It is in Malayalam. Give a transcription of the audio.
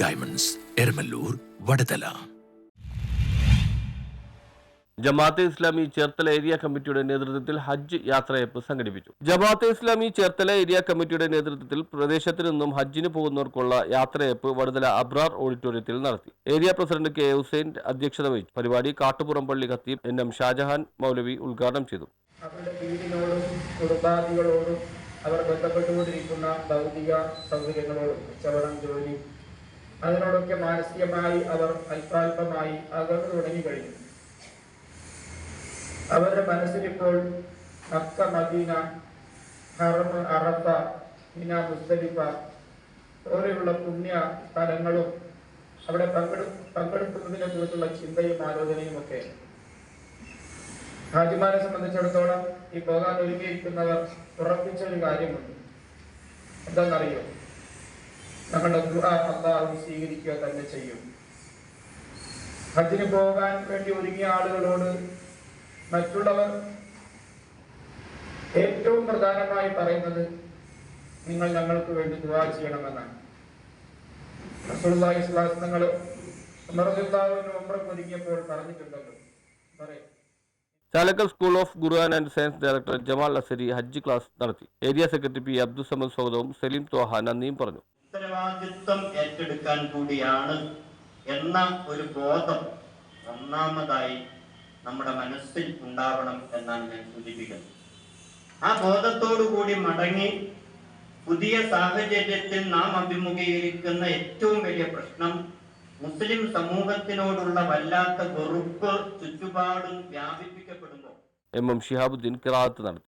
ഡയമണ്ട്സ് എരമല്ലൂർ വടതല ജമാഅത്തെ ഇസ്ലാമി ചേർത്തല ഏരിയ കമ്മിറ്റിയുടെ നേതൃത്വത്തിൽ ഹജ്ജ് യാത്രയപ്പ് സംഘടിപ്പിച്ചു. ജമാഅത്തെ ഇസ്ലാമി ചേർത്തല ഏരിയ കമ്മിറ്റിയുടെ നേതൃത്വത്തിൽ പ്രദേശത്തു നിന്നും ഹജ്ജിന് പോകുന്നവർക്കുള്ള യാത്രയപ്പ് വടുതല അബ്രാർ ഓഡിറ്റോറിയത്തിൽ നടത്തി. ഏരിയ പ്രസിഡന്റ് കെ ഹുസൈൻ അധ്യക്ഷത വഹിച്ചു. പരിപാടി കാട്ടുപുറം പള്ളി ഖത്തീബ് എൻ എം ഷാജഹാൻ മൗലവി ഉദ്ഘാടനം ചെയ്തു. അവരുടെ വീടിനോടും കുടുംബാദികളോടും അവർ ബന്ധപ്പെട്ടുകൊണ്ടിരിക്കുന്ന ഭൗതിക സൗകര്യങ്ങളോടും കച്ചവടം ജോലി അതിനോടൊക്കെ മാനസികമായി അവർ അല്പാൽപമായി അകന്നു തുടങ്ങി കഴിഞ്ഞു അവരുടെ മനസ്സിലിപ്പോൾ മക്ക മദീന ഹറമ അറഫ മിന മുസ്തലിഫ പോലെയുള്ള പുണ്യ സ്ഥലങ്ങളും അവിടെ പങ്കെടു പങ്കെടുക്കുന്നതിനെ കുറിച്ചുള്ള ചിന്തയും ആലോചനയും ഒക്കെ ഹാജിമാരെ സംബന്ധിച്ചിടത്തോളം ഈ പോകാൻ ഒരുങ്ങിയിരിക്കുന്നവർ ഉറപ്പിച്ച ഒരു കാര്യമുണ്ട്. എന്താണെന്നറിയോ ദുആ അള്ളാഹു സ്വീകരിക്കുക തന്നെ ചെയ്യും. ഹജ്ജിന് പോകാൻ വേണ്ടി ഒരുങ്ങിയ ആളുകളോട് മറ്റുള്ളവർ ഏറ്റവും പ്രധാനമായി പറയുന്നത് നിങ്ങൾ ഞങ്ങൾക്ക് വേണ്ടി ദുവാ ചെയ്യണമെന്നാണ്. അലൈഹി വസല്ലം നിങ്ങൾ ഉമർ റളിയല്ലാഹു അൻഹു ഒരുങ്ങിയപ്പോൾ പറഞ്ഞിട്ടുണ്ടല്ലോ. പറയും. Chalakkal school of Quran and science director Jamal Azhari Hajj class നടത്തി. ഏരിയ സെക്രട്ടറി പി അബ്ദുസമദ് സ്വാഗതവും സലീം തോഹ നന്ദിയും പറഞ്ഞു. ഉത്തരവാദിത്വം ഏറ്റെടുക്കാൻ കൂടിയാണ് എന്ന ഒരു ബോധം ഒന്നാമതായി നമ്മുടെ മനസ്സിൽ ഉണ്ടാവണം എന്നാണ് ഞാൻ സൂചിപ്പിക്കുന്നത്. ആ ബോധത്തോടു കൂടി മടങ്ങി പുതിയ സാഹചര്യത്തിൽ നാം അഭിമുഖീകരിക്കുന്ന ഏറ്റവും വലിയ പ്രശ്നം മുസ്ലിം സമൂഹത്തിനോടുള്ള വല്ലാത്ത വെറുപ്പ് ചുറ്റുപാടും വ്യാപിപ്പിക്കപ്പെടുമ്പോൾ എം എം ഷിഹാബുദ്ദീൻ കിറാത്ത് നടത്തി.